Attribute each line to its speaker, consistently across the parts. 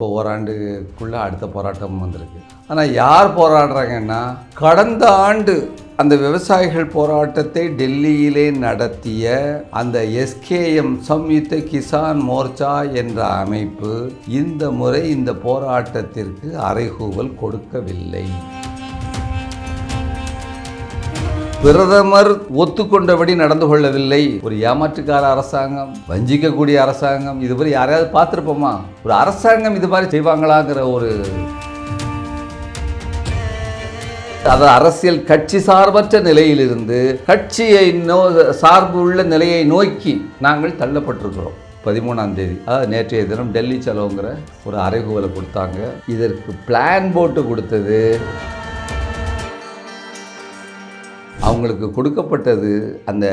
Speaker 1: இப்போ ஓராண்டுக்குள்ளே அடுத்த போராட்டம் வந்திருக்கு. ஆனால் யார் போராடுறாங்கன்னா கடந்த ஆண்டு அந்த விவசாயிகள் போராட்டத்தை டெல்லியிலே நடத்திய அந்த எஸ்கேஎம் சம்யுக்த கிசான் மோர்ச்சா என்ற அமைப்பு இந்த முறை இந்த போராட்டத்திற்கு அறைகூவல் கொடுக்கவில்லை. பிரதமர் ஒத்துக்கொண்டபடி நடந்து கொள்ளவில்லை. ஒரு ஏமாற்றுக்கார அரசாங்கம் வஞ்சிக்கக்கூடிய அரசாங்கம் இதுவரை யாரையாவது பார்த்துருப்போமா? ஒரு அரசாங்கம் இது மாதிரி செய்வாங்களாங்கிற ஒரு அது அரசியல் கட்சி சார்பற்ற நிலையிலிருந்து கட்சியை நோ சார்பு உள்ள நிலையை நோக்கி நாங்கள் தள்ளப்பட்டிருக்கிறோம். பதிமூணாம் தேதி. அதாவது நேற்றைய தினம் டெல்லி செலவுங்கிற ஒரு அறைகூவலை கொடுத்தாங்க. இதற்கு பிளான் போட்டு கொடுத்தது அவங்களுக்கு கொடுக்கப்பட்டது அந்த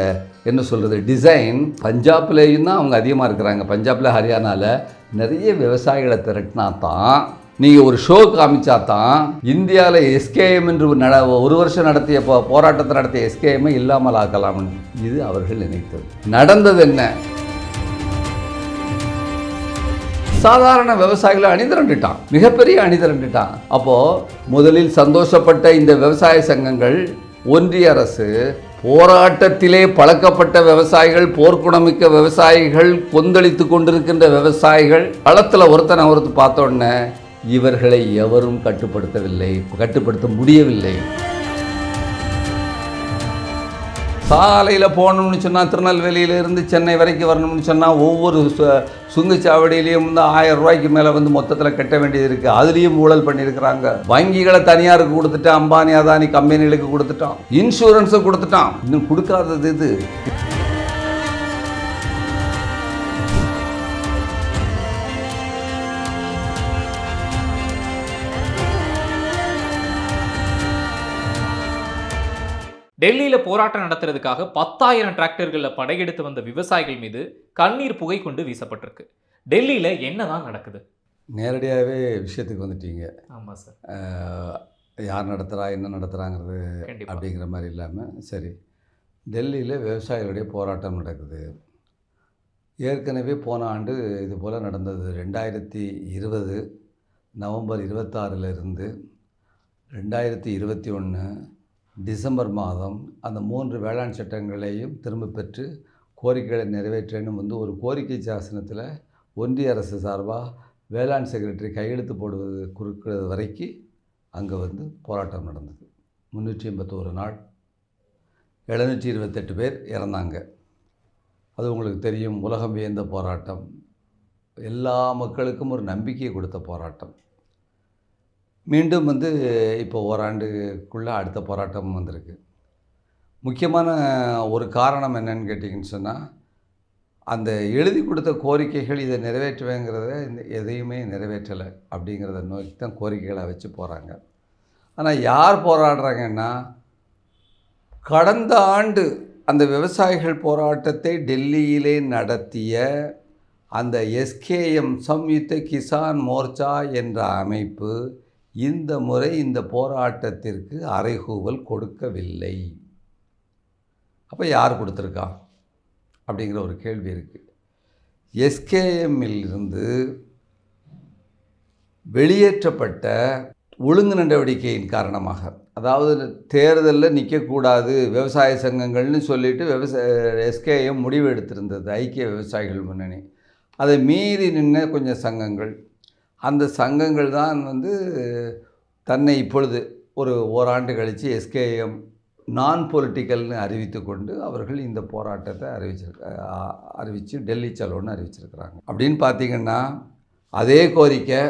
Speaker 1: என்ன சொல்கிறது டிசைன் பஞ்சாப்லேயும் தான் அவங்க அதிகமாக இருக்கிறாங்க. பஞ்சாபில் ஹரியானாவில் நிறைய விவசாயிகளை திரட்டினா தான் நீங்கள் ஒரு ஷோ காமிச்சா தான் இந்தியாவில் எஸ்கேஎம் என்று நட ஒரு வருஷம் நடத்திய போ போராட்டத்தை நடத்திய எஸ்கேஎம்மை இல்லாமல் ஆக்கலாம்னு இது அவர்கள் நினைத்தது. நடந்தது என்ன? சாதாரண விவசாயிகளை அணிதிரண்டுட்டான் மிகப்பெரிய அணிதிரண்டுட்டான் அப்போது முதலில் சந்தோஷப்பட்ட இந்த விவசாய சங்கங்கள் ஒன்றிய அரசு போராட்டத்திலே பழக்கப்பட்ட விவசாயிகள் போர்க்குணமிக்க விவசாயிகள் கொந்தளித்து கொண்டிருக்கின்ற விவசாயிகள் களத்தில் ஒருத்தனை ஒருத்தர் பார்த்தோன்னே இவர்களை எவரும் கட்டுப்படுத்தவில்லை கட்டுப்படுத்த முடியவில்லை. சாலையில் போகணும்னு சொன்னால் திருநெல்வேலியிலேருந்து சென்னை வரைக்கும் வரணும்னு சொன்னால் ஒவ்வொரு சு- சுங்கச்சாவடியிலையும் வந்து ஆயிரம் ரூபாய்க்கு மேலே வந்து மொத்தத்தில் கட்ட வேண்டியது இருக்குது அதுலேயும் ஊழல் பண்ணியிருக்கிறாங்க வங்கிகளை தனியாருக்கு கொடுத்துட்டான் அம்பானி அதானி கம்பெனிகளுக்கு கொடுத்துட்டான் இன்சூரன்ஸும் கொடுத்துட்டான் இன்னும் கொடுக்காதது இது
Speaker 2: டெல்லியில போராட்டம் நடத்துறதுக்காக பத்தாயிரம் டிராக்டர்களில் படையெடுத்து வந்த விவசாயிகள் மீது கண்ணீர் புகை கொண்டு வீசப்பட்டிருக்கு. டெல்லியில என்னதான் நடக்குது?
Speaker 1: நேரடியாகவே விஷயத்துக்கு வந்துட்டீங்க.
Speaker 2: ஆமா சார்.
Speaker 1: யார் நடத்துகிறா என்ன நடத்துகிறாங்கிறது அப்படிங்கிற மாதிரி இல்லாமல் சரி. டெல்லியில் விவசாயிகளுடைய போராட்டம் நடக்குது. ஏற்கனவே போன ஆண்டு இது போல் நடந்தது. ரெண்டாயிரத்தி இருபது நவம்பர் இருபத்தாறுல இருந்து ரெண்டாயிரத்தி இருபத்தி ஒன்று டிசம்பர் மாதம் அந்த மூன்று வேளாண் சட்டங்களையும் திரும்ப பெற்று கோரிக்கைகளை நிறைவேற்றணும் வந்து ஒரு கோரிக்கை சாசனத்தில் ஒன்றிய அரசு சார்பாக வேளாண் செக்ரட்டரி கையெழுத்து போடுவது குறுக்கிறது வரைக்கும் அங்கே வந்து போராட்டம் நடந்தது. முந்நூற்றி எண்பத்தோரு நாள். எழுநூற்றி இருபத்தெட்டு பேர் இறந்தாங்க. அது உங்களுக்கு தெரியும். உலகம் வியந்த போராட்டம். எல்லா மக்களுக்கும் ஒரு நம்பிக்கையை கொடுத்த போராட்டம். மீண்டும் வந்து இப்போ ஓராண்டுக்குள்ளே அடுத்த போராட்டம் வந்திருக்கு. முக்கியமான ஒரு காரணம் என்னன்னு கேட்டிங்கன்னு சொன்னால் அந்த எழுதி கொடுத்த கோரிக்கைகள் இதை நிறைவேற்றுவேங்கிறத இந்த எதையுமே நிறைவேற்றலை அப்படிங்கிறத நோக்கி தான் கோரிக்கைகளை வச்சு போகிறாங்க ஆனால் யார் போராடுறாங்கன்னா கடந்த ஆண்டு அந்த விவசாயிகள் போராட்டத்தை டெல்லியிலே நடத்திய அந்த எஸ்கேஎம் சம்யுக்த கிசான் மோர்ச்சா என்ற அமைப்பு இந்த முறை இந்த போராட்டத்திற்கு அறைகூவல் கொடுக்கவில்லை. அப்போ யார் கொடுத்துருக்கா? அப்படிங்கிற ஒரு கேள்வி இருக்குது எஸ்கேஎம்மில் இருந்து வெளியேற்றப்பட்ட ஒழுங்கு நடவடிக்கையின் காரணமாக அதாவது தேர்தலில் நிற்கக்கூடாது விவசாய சங்கங்கள்னு சொல்லிட்டு விவசாய எஸ்கேஎம் முடிவு எடுத்திருந்தது ஐக்கிய விவசாயிகள் முன்னணி. அதை மீறி நின்ன கொஞ்சம் சங்கங்கள் அந்த சங்கங்கள் தான் வந்து தன்னை இப்பொழுது ஒரு ஓராண்டு கழித்து எஸ்கேஎம் நான் பொலிட்டிக்கல்னு அறிவித்து கொண்டு அவர்கள் இந்த போராட்டத்தை அறிவிச்சிருக்க அறிவித்து டெல்லி செலவுன்னு அறிவிச்சிருக்கிறாங்க. அப்படின்னு பார்த்தீங்கன்னா அதே கோரிக்கை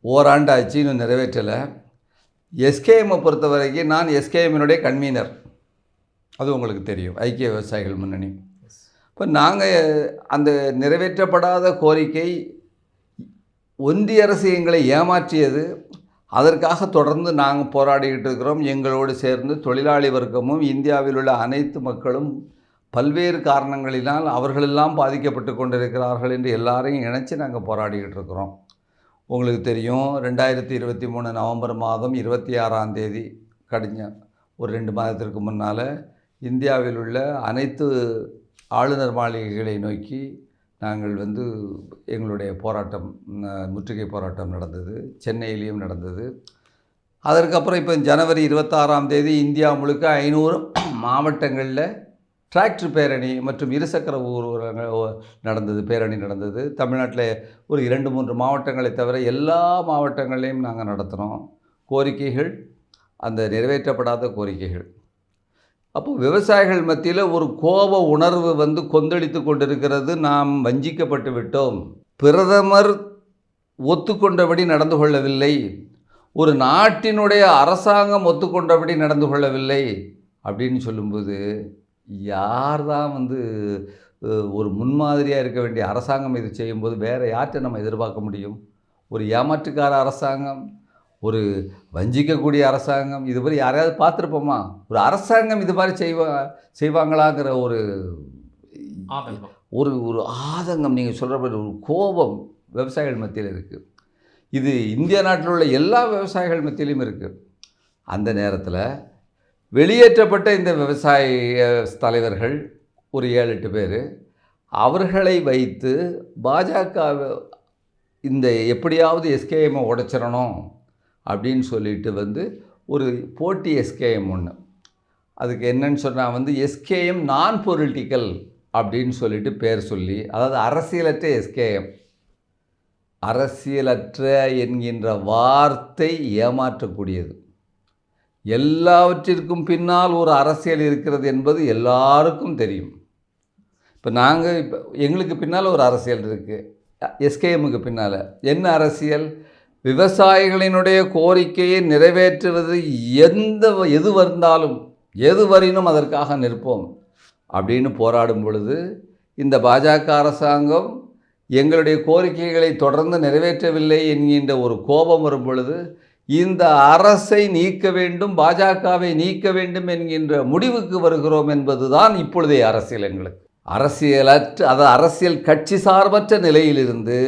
Speaker 1: ஓராண்டு ஆச்சு இன்னும் நிறைவேற்றலை. எஸ்கேஎம்மை பொறுத்த வரைக்கும் நான் எஸ்கேஎம்மினுடைய கன்வீனர். அது உங்களுக்கு தெரியும். ஐக்கிய விவசாயிகள் முன்னணி. இப்போ நாங்கள் அந்த நிறைவேற்றப்படாத கோரிக்கை ஒன்றிய அரசு எங்களை ஏமாற்றியது. அதற்காக தொடர்ந்து நாங்கள் போராடிக்கிட்டு இருக்கிறோம். எங்களோடு சேர்ந்து தொழிலாளி வர்க்கமும் இந்தியாவில் உள்ள அனைத்து மக்களும் பல்வேறு காரணங்களினால் அவர்களெல்லாம் பாதிக்கப்பட்டு கொண்டிருக்கிறார்கள் என்று எல்லாரையும் இணைச்சி நாங்கள் போராடிக்கிட்டு இருக்கிறோம். உங்களுக்கு தெரியும் ரெண்டாயிரத்தி இருபத்தி மூணு நவம்பர் மாதம் இருபத்தி ஆறாம் தேதி கடிஞ்ச ஒரு ரெண்டு மாதத்திற்கு முன்னால் இந்தியாவில் உள்ள அனைத்து ஆளுநர் மாளிகைகளை நோக்கி நாங்கள் வந்து எங்களுடைய போராட்டம் முற்றுகை போராட்டம் நடந்தது. சென்னையிலையும் நடந்தது. அதற்கப்புறம் இப்போ ஜனவரி இருபத்தாறாம் தேதி இந்தியா முழுக்க ஐநூறு மாவட்டங்களில் டிராக்டர் பேரணி மற்றும் இருசக்கர ஊர்வலங்கள் ஓ- நடந்தது பேரணி நடந்தது. தமிழ்நாட்டில் ஒரு இரண்டு மூன்று மாவட்டங்களை தவிர எல்லா மாவட்டங்களையும் நாங்கள் நடத்தினோம். கோரிக்கைகள் அந்த நிறைவேற்றப்படாத கோரிக்கைகள். அப்போ விவசாயிகள் மத்தியில் ஒரு கோப உணர்வு வந்து கொந்தளித்து கொண்டிருக்கிறது. நாம் வஞ்சிக்கப்பட்டு விட்டோம். பிரதமர் ஒத்துக்கொண்டபடி நடந்து கொள்ளவில்லை. ஒரு நாட்டினுடைய அரசாங்கம் ஒத்துக்கொண்டபடி நடந்து கொள்ளவில்லை அப்படின்னு சொல்லும்போது யார் தான் வந்து ஒரு முன்மாதிரியாக இருக்க வேண்டிய அரசாங்கம் இது செய்யும்போது வேறு யார்கிட்ட நம்ம எதிர்பார்க்க முடியும்? ஒரு ஏமாற்றுக்கார அரசாங்கம் ஒரு வஞ்சிக்கக்கூடிய அரசாங்கம் இது மாதிரி யாரையாவது பார்த்துருப்போமா? ஒரு அரசாங்கம் இது மாதிரி செய்வா செய்வாங்களாங்கிற ஒரு ஒரு ஒரு ஆதங்கம் நீங்கள் சொல்கிற மாதிரி ஒரு கோபம் விவசாயிகள் மத்தியில் இருக்குது இது இந்திய நாட்டில் உள்ள எல்லா விவசாயிகள் மத்தியிலும் இருக்குது அந்த நேரத்தில் வெளியேற்றப்பட்ட இந்த விவசாய தலைவர்கள் ஒரு ஏழு எட்டு பேர் அவர்களை வைத்து பாஜக இந்த எப்படியாவது எஸ்கேஎம்மை உடைச்சிடணும். அப்படின்னு சொல்லிட்டு வந்து ஒரு போட்டி எஸ்கேஎம் ஒன்று அதுக்கு என்னன்னு சொன்னால் வந்து எஸ்கேஎம் நான் பொலிட்டிக்கல் அப்படின்னு சொல்லிட்டு பேர் சொல்லி அதாவது அரசியலற்ற எஸ்கேஎம் அரசியலற்ற என்கின்ற வார்த்தை ஏமாற்றக்கூடியது. எல்லாவற்றிற்கும் பின்னால் ஒரு அரசியல் இருக்கிறது என்பது எல்லாருக்கும் தெரியும். இப்போ நாங்கள் இப்போ எங்களுக்கு பின்னால் ஒரு அரசியல் இருக்குது எஸ்கேஎம்முக்கு பின்னால். என்ன அரசியல்? விவசாயிகளினுடைய கோரிக்கையை நிறைவேற்றுவது எந்த எது வந்தாலும் எது வரினும் அதற்காக நிற்போம் அப்படின்னு போராடும் பொழுது இந்த பாஜக அரசாங்கம் எங்களுடைய கோரிக்கைகளை தொடர்ந்து நிறைவேற்றவில்லை என்கின்ற ஒரு கோபம் வரும் பொழுது இந்த அரசை நீக்க வேண்டும் பாஜகவை நீக்க வேண்டும் என்கின்ற முடிவுக்கு வருகிறோம் என்பதுதான் இப்பொழுதைய அரசியல் எங்களுக்கு. அரசியலற்ற அது அரசியல் கட்சி சார்பற்ற நிலையிலிருந்து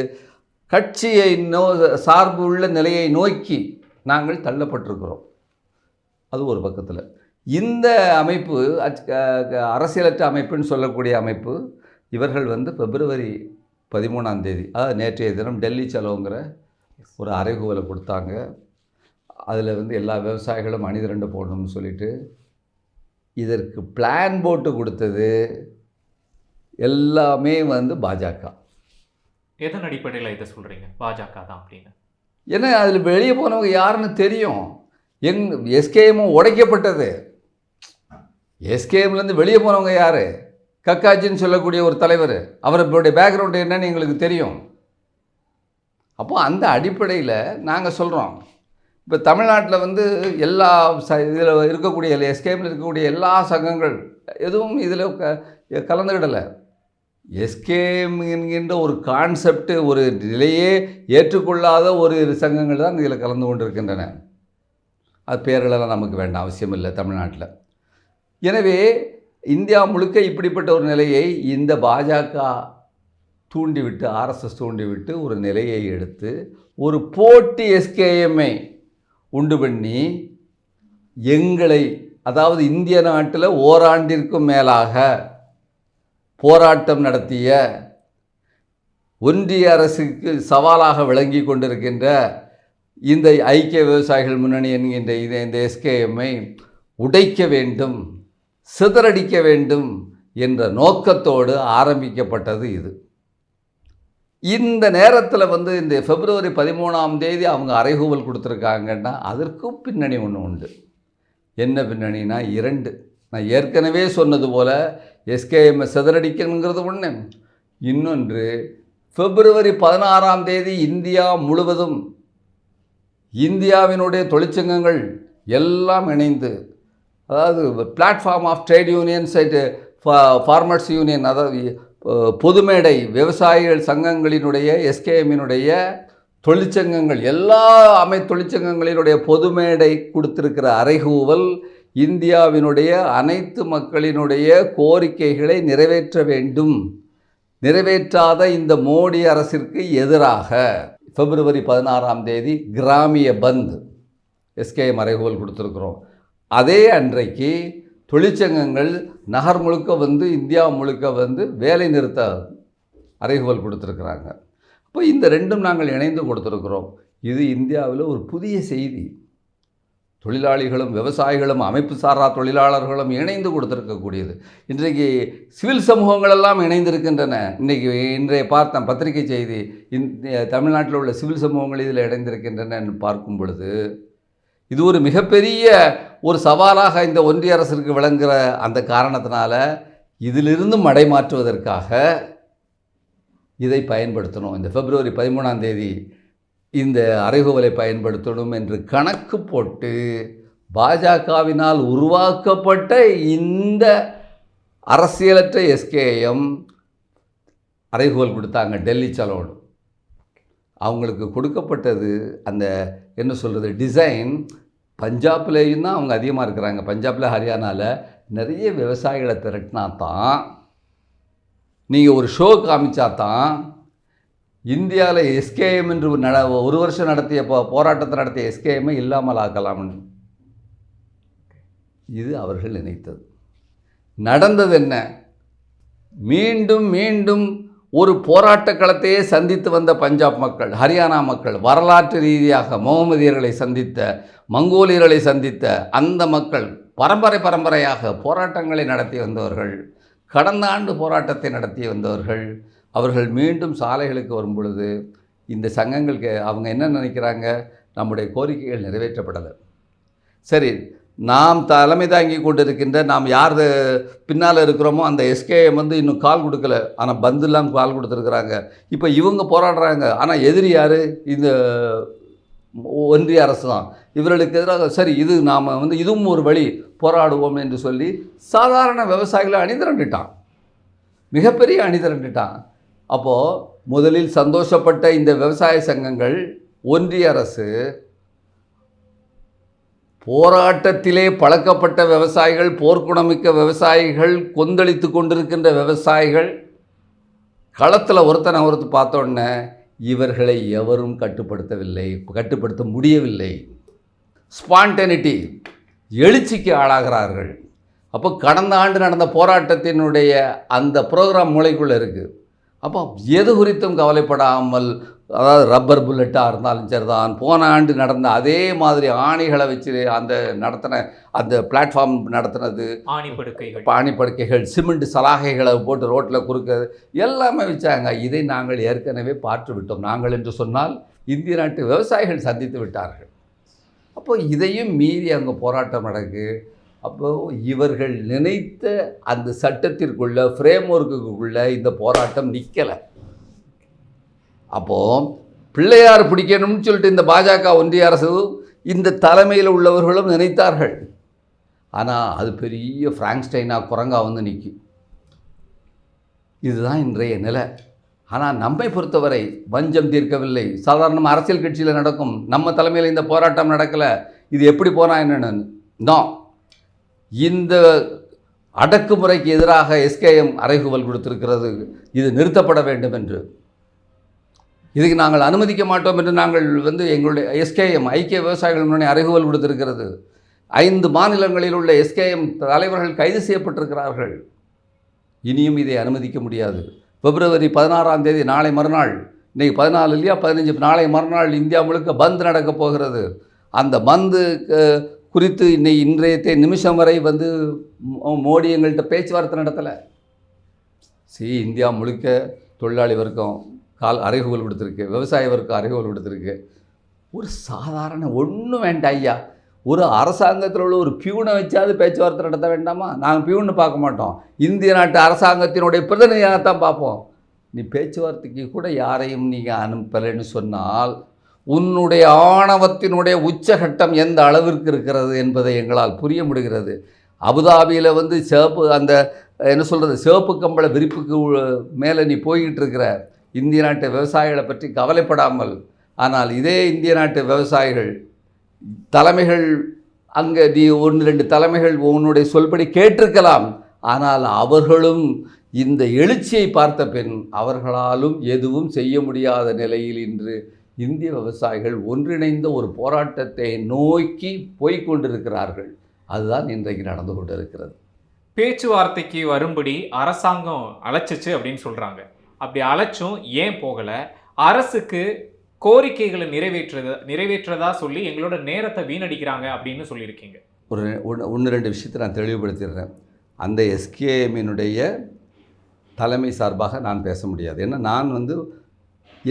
Speaker 1: கட்சியை நோ சார்பு உள்ள நிலையை நோக்கி நாங்கள் தள்ளப்பட்டிருக்கிறோம். அது ஒரு பக்கத்தில். இந்த அமைப்பு க- அரசியலற்ற அமைப்புன்னு சொல்லக்கூடிய அமைப்பு இவர்கள் வந்து பிப்ரவரி பதிமூணாம் தேதி அதாவது நேற்றைய தினம் டெல்லி செலவுங்கிற ஒரு அறைகூவலை கொடுத்தாங்க. அதில் வந்து எல்லா விவசாயிகளும் அணிதிரண்டு போடணும்னு சொல்லிட்டு இதற்கு பிளான் போட்டு கொடுத்தது எல்லாமே வந்து பாஜக.
Speaker 2: எதன் அடிப்படையில் இதை சொல்கிறீங்க பாஜக தான் அப்படின்னு.
Speaker 1: ஏன்னா அதில் வெளியே போனவங்க யாருன்னு தெரியும். எங் எஸ்கேஎம்மும் உடைக்கப்பட்டது. எஸ்கேஎம்லேருந்து வெளியே போனவங்க யார்? கக்காஜின்னு சொல்லக்கூடிய ஒரு தலைவர். அவருடைய பேக்ரவுண்டு என்னன்னு எங்களுக்கு தெரியும். அப்போது அந்த அடிப்படையில் நாங்கள் சொல்கிறோம் இப்போ தமிழ்நாட்டில் வந்து எல்லா ச இதில் இருக்கக்கூடிய எஸ்கேஎம்மில் இருக்கக்கூடிய எல்லா சங்கங்கள் எதுவும் இதில் க கலந்துக்கிடலை எஸ்கேஎம் என்கின்ற ஒரு கான்செப்ட் ஒரு நிலையே ஏற்றுக்கொள்ளாத ஒரு சங்கங்கள் தான் இதில் கலந்து கொண்டிருக்கின்றன. அது பேர்களெல்லாம் நமக்கு வேண்டாம் அவசியம் இல்லை தமிழ்நாட்டில். எனவே இந்தியா முழுக்க இப்படிப்பட்ட ஒரு நிலையை இந்த பாஜக தூண்டிவிட்டு ஆர்எஸ்எஸ் தூண்டிவிட்டு ஒரு நிலையை எடுத்து ஒரு போட்டி எஸ்கேஎம்ஐ உண்டு பண்ணி எங்களை அதாவது இந்திய நாட்டில் ஓராண்டிற்கும் மேலாக போராட்டம் நடத்திய ஒன்றிய அரசுக்கு சவாலாக விளங்கி கொண்டிருக்கின்ற இந்த ஐக்கிய விவசாயிகள் முன்னணி என்கின்ற இதை இந்த எஸ்கேஎம்ஐ உடைக்க வேண்டும் சிதறடிக்க வேண்டும் என்ற நோக்கத்தோடு ஆரம்பிக்கப்பட்டது இது. இந்த நேரத்தில் வந்து இந்த பிப்ரவரி பதிமூணாம் தேதி அவங்க அறைகூவல் கொடுத்துருக்காங்கன்னா அதற்கும் பின்னணி ஒன்று உண்டு. என்ன பின்னணினா இரண்டு. நான் ஏற்கனவே சொன்னது போல் எஸ்கேஎம்ஐ சிதறடிக்கணுங்கிறது ஒன்று இன்னொன்று பிப்ரவரி பதினாறாம் தேதி இந்தியா முழுவதும் இந்தியாவினுடைய தொழிற்சங்கங்கள் எல்லாம் இணைந்து அதாவது platform of trade union side farmers union அதாவது பொதுமேடை விவசாயிகள் சங்கங்களினுடைய எஸ்கேஎம்மினுடைய தொழிற்சங்கங்கள் எல்லா அமை தொழிற்சங்கங்களினுடைய பொதுமேடை கொடுத்திருக்கிற அறைகூவல் இந்தியாவினுடைய அனைத்து மக்களினுடைய கோரிக்கைகளை நிறைவேற்ற வேண்டும். நிறைவேற்றாத இந்த மோடி அரசிற்கு எதிராக பிப்ரவரி பதினாறாம் தேதி கிராமிய பந்த் எஸ்கேஎம் அறைகோல் கொடுத்துருக்குறோம். அதே அன்றைக்கு தொழிற்சங்கங்கள் நகர் முழுக்க வந்து இந்தியா முழுக்க வந்து வேலை நிறுத்த அறைகோல் கொடுத்துருக்குறாங்க. அப்போ இந்த ரெண்டும் நாங்கள் இணைந்து கொடுத்துருக்குறோம். இது இந்தியாவில் ஒரு புதிய செய்தி. தொழிலாளிகளும் விவசாயிகளும் அமைப்பு சாரா தொழிலாளர்களும் இணைந்து கொடுத்துருக்கக்கூடியது. இன்றைக்கு சிவில் சமூகங்கள் எல்லாம் இணைந்திருக்கின்றன. இன்றைக்கி இன்றைய பார்த்தேன் பத்திரிகை செய்தி இந்த தமிழ்நாட்டில் உள்ள சிவில் சமூகங்கள் இதில் இணைந்திருக்கின்றன என்று பார்க்கும் பொழுது இது ஒரு மிகப்பெரிய ஒரு சவாலாக இந்த ஒன்றிய அரசிற்கு விளங்குகிற அந்த காரணத்தினால இதிலிருந்து மடைமாற்றுவதற்காக இதை பயன்படுத்தணும். இந்த பிப்ரவரி பதிமூணாம் தேதி இந்த அறைகூவலை பயன்படுத்தணும் என்று கணக்கு போட்டு பாஜகவினால் உருவாக்கப்பட்ட இந்த அரசியலற்ற எஸ்கேஎம் அறைகூவல் கொடுத்தாங்க டெல்லி சலோன். அவங்களுக்கு கொடுக்கப்பட்டது அந்த என்ன சொல்கிறது டிசைன் பஞ்சாப்லேயும் தான் அவங்க அதிகமாக இருக்கிறாங்க. பஞ்சாபில் ஹரியானாவில் நிறைய விவசாயிகளை திரட்டினா தான் நீங்கள் ஒரு ஷோ காமிச்சா தான் இந்தியாவில் எஸ்கேஎம் என்று நட ஒரு வருஷம் நடத்திய போ போராட்டத்தை நடத்திய எஸ்கேஎம்மை இல்லாமல் ஆக்கலாம்னு இது அவர்கள் நினைத்தது. நடந்தது என்ன? மீண்டும் மீண்டும் ஒரு போராட்ட களத்தையே சந்தித்து வந்த பஞ்சாப் மக்கள் ஹரியானா மக்கள் வரலாற்று ரீதியாக முகமதியர்களை சந்தித்த மங்கோலியர்களை சந்தித்த அந்த மக்கள் பரம்பரை பரம்பரையாக போராட்டங்களை நடத்தி வந்தவர்கள் கடந்த ஆண்டு போராட்டத்தை நடத்தி வந்தவர்கள் அவர்கள் மீண்டும் சாலைகளுக்கு வரும் பொழுது இந்த சங்கங்களுக்கு அவங்க என்ன நினைக்கிறாங்க? நம்முடைய கோரிக்கைகள் நிறைவேற்றப்படலை. சரி நாம் தலைமை தாங்கி கொண்டிருக்கின்ற நாம் யார் பின்னால் இருக்கிறோமோ அந்த எஸ்கேஎம் வந்து இன்னும் கால் கொடுக்கல. ஆனால் பந்துலாம் கால் கொடுத்துருக்குறாங்க. இப்போ இவங்க போராடுறாங்க. ஆனால் எதிரி யார்? இந்த ஒன்றிய அரசு தான். இவர்களுக்கு எதிராக சரி இது நாம் வந்து இதுவும் ஒரு வழி போராடுவோம் என்று சொல்லி சாதாரண விவசாயிகளை அணிதிரண்டுட்டான். மிகப்பெரிய அணிதிரண்டுட்டான். அப்போது முதலில் சந்தோஷப்பட்ட இந்த விவசாய சங்கங்கள் ஒன்றிய அரசு போராட்டத்திலே பழக்கப்பட்ட விவசாயிகள் போர்க்குணமிக்க விவசாயிகள் கொந்தளித்து கொண்டிருக்கின்ற விவசாயிகள் களத்தில் ஒருத்தனை ஒருத்தர் பார்த்தோன்னே இவர்களை எவரும் கட்டுப்படுத்தவில்லை கட்டுப்படுத்த முடியவில்லை. ஸ்பான்டனிட்டி எழுச்சிக்கு ஆளாகிறார்கள். அப்போ கடந்த ஆண்டு நடந்த போராட்டத்தினுடைய அந்த ப்ரோக்ராம் மூளைக்குள்ளே இருக்குது அப்போ எது குறித்தும் கவலைப்படாமல் அதாவது ரப்பர் புல்லட்டாக இருந்தாலும் சரிதான். போன ஆண்டு நடந்த அதே மாதிரி ஆணிகளை வச்சு அந்த நடத்தின அந்த பிளாட்ஃபார்ம் நடத்தினது
Speaker 2: ஆணி படுக்கைகள்
Speaker 1: பாணி படுக்கைகள் சிமெண்ட் சலாகைகளை போட்டு ரோட்டில் குறுக்க எல்லாமே வச்சாங்க. இதை நாங்கள் ஏற்கனவே பார்த்து விட்டோம். நாங்கள் என்று சொன்னால் இந்திய நாட்டு விவசாயிகள் சந்தித்து விட்டார்கள். அப்போ இதையும் மீறி அங்கே போராட்டம் நடக்கு அப்போ இவர்கள் நினைத்த அந்த சட்டத்திற்குள்ள ஃப்ரேம் ஒர்க்குக்குள்ள இந்த போராட்டம் நிற்கலை அப்போது பிள்ளையார் பிடிக்கணும்னு சொல்லிட்டு இந்த பாஜக ஒன்றிய அரசு இந்த தலைமையில் உள்ளவர்களும் நினைத்தார்கள். ஆனால் அது பெரிய ஃப்ராங்க்ஸ்டைனாக குரங்கா வந்து நிற்கும் இதுதான் இன்றைய நிலை. ஆனால் நம்மை பொறுத்தவரை வஞ்சம் தீர்க்கவில்லை. சாதாரண அரசியல் கட்சியில் நடக்கும் நம்ம தலைமையில் இந்த போராட்டம் நடக்கலை. இது எப்படி போனால் என்னென்னு? தான் இந்த அடக்குமுறைக்கு எதிராக எஸ்கேஎம் அறைகுவல் கொடுத்திருக்கிறது. இது நிறுத்தப்பட வேண்டும் என்று. இதுக்கு நாங்கள் அனுமதிக்க மாட்டோம் என்று நாங்கள் வந்து எங்களுடைய எஸ்கேஎம் ஐக்கிய விவசாயிகள் முன்னணி அறைகுவல் கொடுத்திருக்கிறது. ஐந்து மாநிலங்களில் உள்ள எஸ்கேஎம் தலைவர்கள் கைது செய்யப்பட்டிருக்கிறார்கள். இனியும் இதை அனுமதிக்க முடியாது. பிப்ரவரி பதினாறாம் தேதி நாளை மறுநாள் இன்றைக்கி பதினாலு இல்லையா? பதினஞ்சு நாளை மறுநாள் இந்தியா முழுக்க பந்த் நடக்கப் போகிறது. அந்த பந்துக்கு குறித்து இன்னை இன்றைய நிமிஷம் வரை வந்து மோடி எங்கள்கிட்ட பேச்சுவார்த்தை நடத்தலை. சி இந்தியா முழுக்க தொழிலாளி வர்க்கம் கால் அறைகூவல் கொடுத்துருக்கு விவசாய வர்க்கம் அறைகூவல் கொடுத்துருக்கு ஒரு சாதாரண ஒன்றும் வேண்டாம் ஐயா. ஒரு அரசாங்கத்தில் உள்ள ஒரு பியூனை வச்சாவது பேச்சுவார்த்தை நடத்த வேண்டாமா? நாங்கள் பியூன்னு பார்க்க மாட்டோம். இந்திய நாட்டு அரசாங்கத்தினுடைய பிரதிநிதியாக தான் பார்ப்போம். நீ பேச்சுவார்த்தைக்கு கூட யாரையும் நீங்கள் அனுப்பலைன்னு சொன்னால் உன்னுடைய ஆணவத்தினுடைய உச்சகட்டம் எந்த அளவிற்கு இருக்கிறது என்பதை எங்களால் புரிய முடிகிறது. அபுதாபியில் வந்து சிவப்பு அந்த என்ன சொல்கிறது சிவப்பு கம்பள விரிப்புக்கு உ- மேலே நீ போய்கிட்டு இருக்கிற இந்திய நாட்டு விவசாயிகளை பற்றி கவலைப்படாமல் ஆனால் இதே இந்திய நாட்டு விவசாயிகள் தலைமைகள் அங்கே நீ ஒன்று ரெண்டு தலைமைகள் உன்னுடைய சொல்படி கேட்டிருக்கலாம். ஆனால் அவர்களும் இந்த எழுச்சியை பார்த்த பின் அவர்களாலும் எதுவும் செய்ய முடியாத நிலையில் இன்று இந்திய விவசாயிகள் ஒன்றிணைந்த ஒரு போராட்டத்தை நோக்கி போய்க் கொண்டிருக்கிறார்கள். அதுதான் இன்றைக்கு நடந்து கொண்டிருக்கிறது.
Speaker 2: பேச்சுவார்த்தைக்கு வரும்படி அரசாங்கம் அழைச்சிச்சு அப்படின்னு சொல்றாங்க. அப்படி அழைச்சும் ஏன் போகலை? அரசுக்கு கோரிக்கைகளை நிறைவேற்றுறத நிறைவேற்றதா சொல்லி எங்களோட நேரத்தை வீணடிக்கிறாங்க அப்படின்னு சொல்லியிருக்கீங்க.
Speaker 1: ஒரு ஒன்று ஒன்று ரெண்டு விஷயத்தை நான் தெளிவுபடுத்திடுறேன். அந்த எஸ்கேஎம்மினுடைய தலைமை சார்பாக நான் பேச முடியாது. ஏன்னா நான் வந்து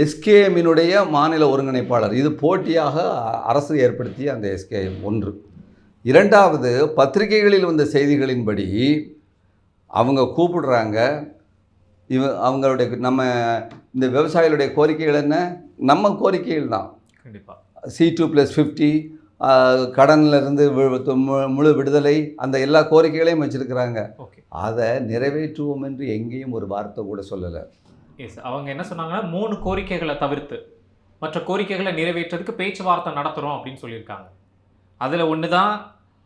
Speaker 1: எஸ்கேஎம்மினுடைய மாநில ஒருங்கிணைப்பாளர். இது போட்டியாக அரசு ஏற்படுத்திய அந்த எஸ்கேஎம் ஒன்று. இரண்டாவது பத்திரிகைகளில் வந்த செய்திகளின்படி அவங்க கூப்பிடுறாங்க. இவ அவங்களுடைய நம்ம இந்த விவசாயிகளுடைய கோரிக்கைகள் என்ன? நம்ம கோரிக்கைகள் தான்.
Speaker 2: கண்டிப்பா.
Speaker 1: சி டூ ப்ளஸ் ஃபிஃப்டி கடன்லேருந்து முழு விடுதலை அந்த எல்லா கோரிக்கைகளையும் வச்சுருக்கிறாங்க. அதை நிறைவேற்றுவோம் என்று எங்கேயும் ஒரு வார்த்தை கூட சொல்லலை.
Speaker 2: எஸ் அவங்க என்ன சொன்னாங்கன்னா மூணு கோரிக்கைகளை தவிர்த்து மற்ற கோரிக்கைகளை நிறைவேற்றதுக்கு பேச்சுவார்த்தை நடத்துகிறோம் அப்படின்னு சொல்லியிருக்காங்க. அதில் ஒன்று தான்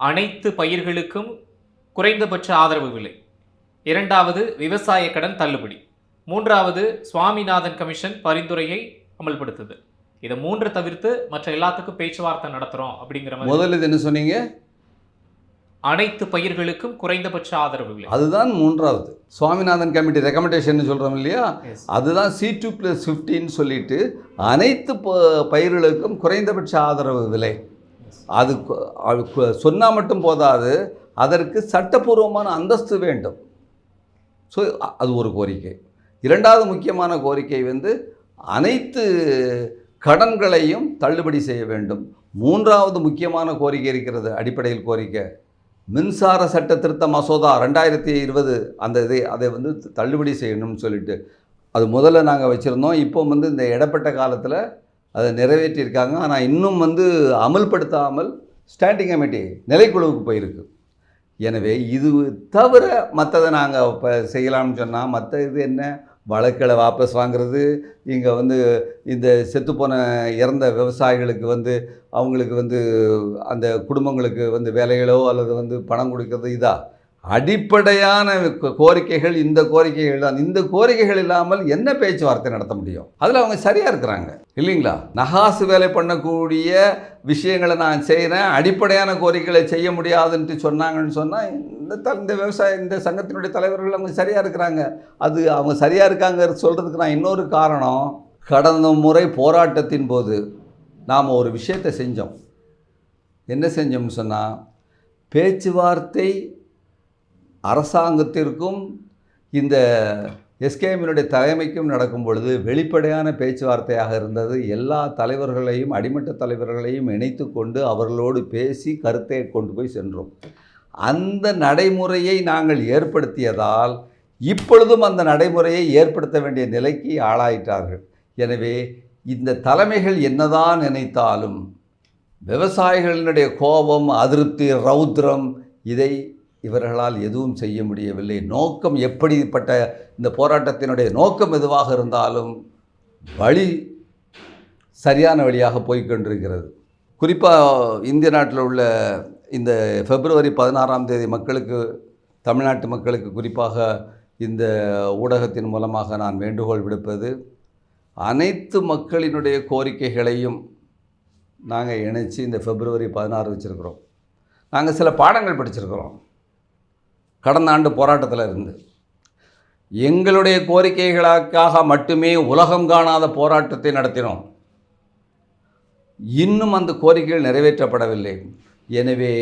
Speaker 2: அனைத்து பயிர்களுக்கும் குறைந்தபட்ச ஆதரவு விலை. இரண்டாவது விவசாய கடன் தள்ளுபடி. மூன்றாவது சுவாமிநாதன் கமிஷன் பரிந்துரையை அமல்படுத்துது. இதை மூன்று தவிர்த்து மற்ற எல்லாத்துக்கும் பேச்சுவார்த்தை நடத்துகிறோம் அப்படிங்கிற மாதிரி
Speaker 1: முதல்ல இது என்ன சொன்னீங்க?
Speaker 2: அனைத்து பயிர்களுக்கும் குறைந்தபட்ச ஆதரவு விலை
Speaker 1: அதுதான் மூன்றாவது. சுவாமிநாதன் கமிட்டி ரெக்கமெண்டேஷன் சொல்கிறோம் இல்லையா? அதுதான் சி டூ ப்ளஸ் ஃபிஃப்டின்னு சொல்லிட்டு அனைத்து பயிர்களுக்கும் குறைந்தபட்ச ஆதரவு விலை. அது கு- அது கு- சொன்னா மட்டும் போதாது. அதற்கு சட்டப்பூர்வமான அந்தஸ்து வேண்டும். ஸோ அது ஒரு கோரிக்கை. இரண்டாவது முக்கியமான கோரிக்கை வந்து அனைத்து கடன்களையும் தள்ளுபடி செய்ய வேண்டும். மூன்றாவது முக்கியமான கோரிக்கை இருக்கிறது அடிப்படையில் கோரிக்கை. மின்சார சட்ட திருத்த மசோதா ரெண்டாயிரத்தி இருபது அந்த இதை அதை வந்து தள்ளுபடி செய்யணும்னு சொல்லிட்டு அது முதல்ல நாங்கள் வச்சுருந்தோம். இப்போ வந்து இந்த இடப்பட்ட காலத்தில் அதை நிறைவேற்றியிருக்காங்க. ஆனால் இன்னும் வந்து அமல்படுத்தாமல் ஸ்டாண்டிங் கமிட்டி நிலைக்குழுவுக்கு போயிருக்கு. எனவே இது தவிர மற்றதை நாங்கள் இப்போ செய்யலாம்னு சொன்னால் மற்ற இது என்ன? வழக்களை வாபஸ் வாங்குறது இங்கே வந்து இந்த செத்துப்போன இறந்த விவசாயிகளுக்கு வந்து அவங்களுக்கு வந்து அந்த குடும்பங்களுக்கு வந்து வேலைகளோ அல்லது வந்து பணம் கொடுக்கறது இதா? அடிப்படையான கோரிக்கைகள் இந்த கோரிக்கைகள் தான். இந்த கோரிக்கைகள் இல்லாமல் என்ன பேச்சுவார்த்தை நடத்த முடியும்? அதில் அவங்க சரியாக இருக்கிறாங்க. இல்லைங்களா? நகாசு வேலை பண்ணக்கூடிய விஷயங்களை நான் செய்கிறேன் அடிப்படையான கோரிக்கைகளை செய்ய முடியாதுன்ட்டு சொன்னாங்கன்னு சொன்னால் இந்த த இந்த விவசாய இந்த சங்கத்தினுடைய தலைவர்கள் அவங்க சரியாக இருக்கிறாங்க. அது அவங்க சரியாக இருக்காங்க சொல்கிறதுக்கு நான் இன்னொரு காரணம். கடந்த முறை போராட்டத்தின் போது நாம் ஒரு விஷயத்தை செஞ்சோம். என்ன செஞ்சோம்னு சொன்னால் பேச்சுவார்த்தை அரசாங்கத்திற்கும் இந்த எஸ்கேஎம்மினுடைய தலைமைக்கும் நடக்கும் பொழுது வெளிப்படையான பேச்சுவார்த்தையாக இருந்தது. எல்லா தலைவர்களையும் அடிமட்ட தலைவர்களையும் இணைத்து கொண்டு அவர்களோடு பேசி கருத்தை கொண்டு போய் சென்றோம். அந்த நடைமுறையை நாங்கள் ஏற்படுத்தியதால் இப்பொழுதும் அந்த நடைமுறையை ஏற்படுத்த வேண்டிய நிலைக்கு ஆளாயிட்டார்கள். எனவே இந்த தலைமைகள் என்னதான் நினைத்தாலும் விவசாயிகளினுடைய கோபம் அதிருப்தி ரௌத்ரம் இதை இவர்களால் எதுவும் செய்ய முடியவில்லை. நோக்கம் எப்படிப்பட்ட இந்த போராட்டத்தினுடைய நோக்கம் எதுவாக இருந்தாலும் வழி சரியான வழியாக போய்கொண்டிருக்கிறது குறிப்பாக இந்திய நாட்டில் உள்ள இந்த பிப்ரவரி பதினாறாம் தேதி மக்களுக்கு தமிழ்நாட்டு மக்களுக்கு குறிப்பாக இந்த ஊடகத்தின் மூலமாக நான் வேண்டுகோள் விடுப்பது அனைத்து மக்களினுடைய கோரிக்கைகளையும் நாங்கள் இணைச்சி இந்த பிப்ரவரி பதினாறு வச்சுருக்கிறோம். நாங்கள் சில பாடங்கள் படிச்சிருக்கிறோம். கடந்த ஆண்டு போராட்டத்தில் இருந்து. எங்களுடைய கோரிக்கைகளுக்காக மட்டுமே உலகம் காணாத போராட்டத்தை நடத்தினோம். இன்னும் அந்த கோரிக்கைகள் நிறைவேற்றப்படவில்லை. எனவே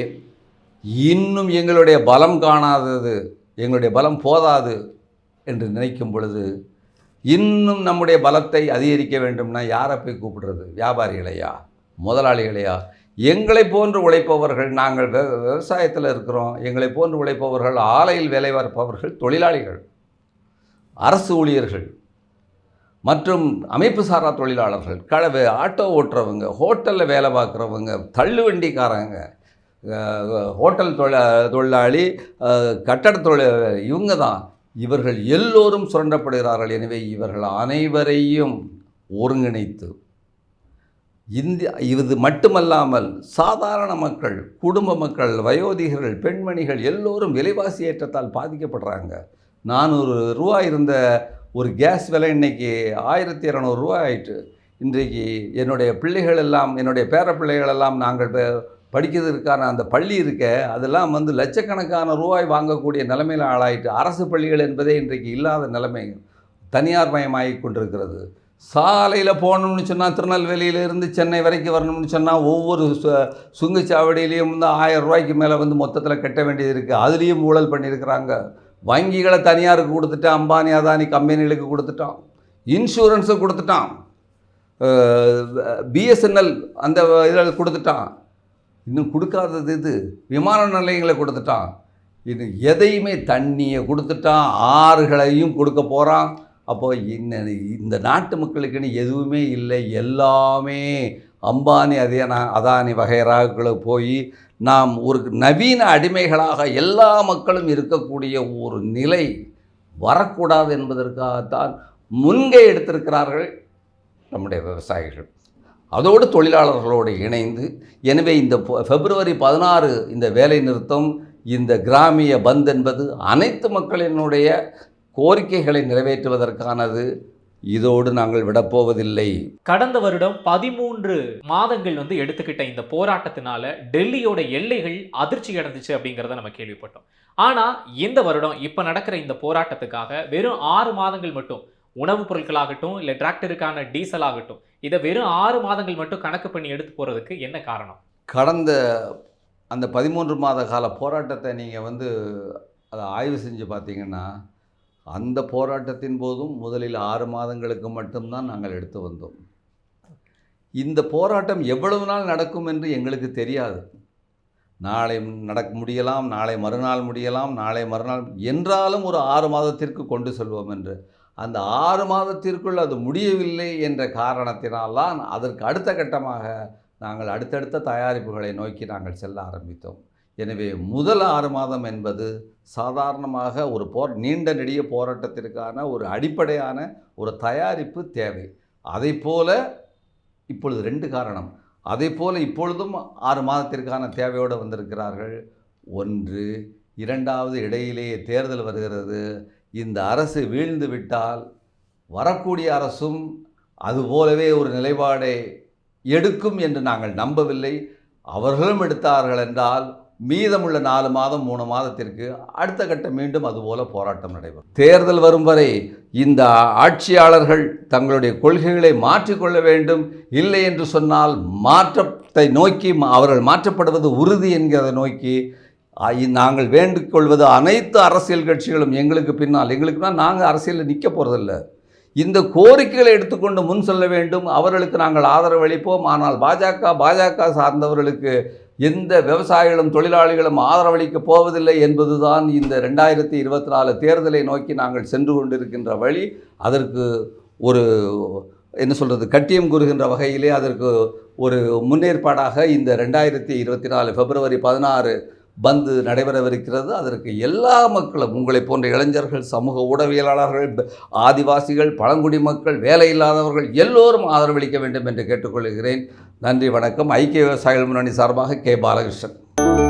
Speaker 1: இன்னும் எங்களுடைய பலம் காணாதது எங்களுடைய பலம் போதாது என்று நினைக்கும் பொழுது இன்னும் நம்முடைய பலத்தை அதிகரிக்க வேண்டும்னா யாரை போய் கூப்பிடுறது? வியாபாரிகளையா? முதலாளிகளையா? எங்களை போன்று உழைப்பவர்கள் நாங்கள் விவ விவசாயத்தில் இருக்கிறோம். எங்களை போன்று உழைப்பவர்கள் ஆலையில் வேலை பார்ப்பவர்கள் தொழிலாளிகள் அரசு ஊழியர்கள் மற்றும் அமைப்பு சாரா தொழிலாளர்கள் கழவு ஆட்டோ ஓட்டுறவங்க ஹோட்டலில் வேலை பார்க்குறவங்க தள்ளுவண்டிக்காரங்க வண்டிக்காரங்க ஹோட்டல் தொழிலா தொழிலாளி கட்டட தொழில் இவங்க தான் இவர்கள் எல்லோரும் சுரண்டப்படுகிறார்கள். எனவே இவர்கள் அனைவரையும் ஒருங்கிணைத்து இந்திய இது மட்டுமல்லாமல் சாதாரண மக்கள் குடும்ப மக்கள் வயோதிகர்கள் பெண்மணிகள் எல்லோரும் விலைவாசி ஏற்றத்தால் பாதிக்கப்படுறாங்க. நானூறு ரூபா இருந்த ஒரு கேஸ் விலை இன்னைக்கு ஆயிரத்தி இரநூறுவா ஆயிட்டு. இன்றைக்கு என்னுடைய பிள்ளைகள் எல்லாம் என்னுடைய பேர பிள்ளைகள் எல்லாம் நாங்கள் படிக்கிறதுக்கான அந்த பள்ளி இருக்க அதெல்லாம் வந்து லட்சக்கணக்கான ரூபாய் வாங்கக்கூடிய நிலைமையில் ஆளாயிட்டு அரசு பள்ளிகள் என்பதே இன்றைக்கு இல்லாத நிலைமை. தனியார் மயமாகி கொண்டிருக்கிறது. சாலையில் போகணும்னு சொன்னால் திருநெல்வேலியிலேருந்து சென்னை வரைக்கும் வரணும்னு சொன்னால் ஒவ்வொரு சு சுங்கச்சாவடியிலையும் வந்து ஆயிரம் ரூபாய்க்கு மேலே வந்து மொத்தத்தில் கட்ட வேண்டியது இருக்குது அதுலேயும் ஊழல் பண்ணியிருக்கிறாங்க. வங்கிகளை தனியாருக்கு கொடுத்துட்டான் அம்பானி அதானி கம்பெனிகளுக்கு கொடுத்துட்டான். இன்சூரன்ஸை கொடுத்துட்டான். பிஎஸ்என்எல் அந்த இதில் கொடுத்துட்டான். இன்னும் கொடுக்காதது இது விமான நிலையங்களை கொடுத்துட்டான். இது எதையுமே தண்ணியை கொடுத்துட்டான். ஆறுகளையும் கொடுக்க போகிறான் அப்போ இந்த இந்த நாட்டு மக்களுக்குன்னு எதுவுமே இல்லை. எல்லாமே அம்பானி அதேனா அதானி வகைராக்களை போய் நாம் ஒரு நவீன அடிமைகளாக எல்லா மக்களும் இருக்கக்கூடிய ஒரு நிலை வரக்கூடாது என்பதற்காகத்தான் முன்கை எடுத்திருக்கிறார்கள் நம்முடைய விவசாயிகள். அதோடு தொழிலாளர்களோடு இணைந்து எனவே இந்த பிப்ரவரி பதினாறு இந்த வேலை நிறுத்தம் இந்த கிராமிய பந்த் என்பது அனைத்து மக்களினுடைய கோரிக்கைகளை நிறைவேற்றுவதற்கானது. இதோடு நாங்கள் விடப்போவதில்லை.
Speaker 2: கடந்த வருடம் பதிமூன்று மாதங்கள் வந்து எடுத்துக்கிட்ட இந்த போராட்டத்தினால டெல்லியோட எல்லைகள் அதிர்ச்சி அடைஞ்சிச்சு அப்படிங்கிறத நம்ம கேள்விப்பட்டோம். ஆனால் இந்த வருடம் இப்போ நடக்கிற இந்த போராட்டத்துக்காக வெறும் ஆறு மாதங்கள் மட்டும் உணவுப் பொருட்களாகட்டும் இல்லை டிராக்டருக்கான டீசல் ஆகட்டும் இதை வெறும் ஆறு மாதங்கள் மட்டும் கணக்கு பண்ணி எடுத்து போகிறதுக்கு என்ன காரணம்?
Speaker 1: கடந்த அந்த பதிமூன்று மாத கால போராட்டத்தை நீங்கள் வந்து அதை ஆய்வு செஞ்சு பார்த்தீங்கன்னா அந்த போராட்டத்தின் போதும் முதலில் ஆறு மாதங்களுக்கு மட்டும்தான் நாங்கள் எடுத்து வந்தோம். இந்த போராட்டம் எவ்வளவு நாள் நடக்கும் என்று எங்களுக்கு தெரியாது. நாளை நடக்க முடியலாம் நாளை மறுநாள் முடியலாம் நாளை மறுநாள் என்றாலும் ஒரு ஆறு மாதத்திற்கு கொண்டு செல்வோம் என்று. அந்த ஆறு மாதத்திற்குள் அது முடியவில்லை என்ற காரணத்தினால்தான் அதற்கு அடுத்த கட்டமாக நாங்கள் அடுத்தடுத்த தயாரிப்புகளை நோக்கி நாங்கள் செல்ல ஆரம்பித்தோம். எனவே முதல் ஆறு மாதம் என்பது சாதாரணமாக ஒரு போர் நீண்ட நெடிய போராட்டத்திற்கான ஒரு அடிப்படையான ஒரு தயாரிப்பு தேவை. அதை போல இப்பொழுது ரெண்டு காரணம். அதே போல் இப்பொழுதும் ஆறு மாதத்திற்கான தேவையோடு வந்திருக்கிறார்கள். ஒன்று இரண்டாவது இடையிலேயே தேர்தல் வருகிறது. இந்த அரசு வீழ்ந்து விட்டால் வரக்கூடிய அரசும் அதுபோலவே ஒரு நிலைப்பாடை எடுக்கும் என்று நாங்கள் நம்பவில்லை. அவர்களும் எடுத்தார்கள் என்றால் மீதமுள்ள நாலு மாதம் மூணு மாதத்திற்கு அடுத்த கட்டம் மீண்டும் அதுபோல போராட்டம் நடைபெறும். தேர்தல் வரும் வரை இந்த ஆட்சியாளர்கள் தங்களுடைய கொள்கைகளை மாற்றிக்கொள்ள வேண்டும். இல்லை என்று சொன்னால் மாற்றத்தை நோக்கி மா- அவர்கள் மாற்றப்படுவது உறுதி என்கிறதை நோக்கி நாங்கள் வேண்டுகொள்வது அனைத்து அரசியல் கட்சிகளும் எங்களுக்கு பின்னால். எங்களுக்குனா நாங்கள் அரசியலில் நிற்க போகிறதில்ல இந்த கோரிக்கைகளை எடுத்துக்கொண்டு முன் செல்ல வேண்டும். அவர்களுக்கு நாங்கள் ஆதரவு அளிப்போம். ஆனால் பாஜக பாஜக சார்ந்தவர்களுக்கு எந்த விவசாயிகளும் தொழிலாளிகளும் ஆதரவளிக்கப் போவதில்லை என்பதுதான் இந்த ரெண்டாயிரத்தி இருபத்தி நாலு தேர்தலை நோக்கி நாங்கள் சென்று கொண்டிருக்கின்ற வழி. அதற்கு ஒரு என்ன சொல்கிறது கட்டியம் கூறுகின்ற வகையிலே அதற்கு ஒரு முன்னேற்பாடாக இந்த ரெண்டாயிரத்தி இருபத்தி நாலு பிப்ரவரி பதினாறு பந்து நடைபெறவிருக்கிறது. அதற்கு எல்லா மக்களும் உங்களைப் போன்ற இளைஞர்கள் சமூக ஊடகவியலாளர்கள் ஆதிவாசிகள் பழங்குடி மக்கள் வேலை இல்லாதவர்கள் எல்லோரும் ஆதரவளிக்க வேண்டும் என்று கேட்டுக்கொள்கிறேன். நன்றி வணக்கம். ஐக்கிய விவசாயிகள் முன்னணி சார்பாக கே. பாலகிருஷ்ணன்.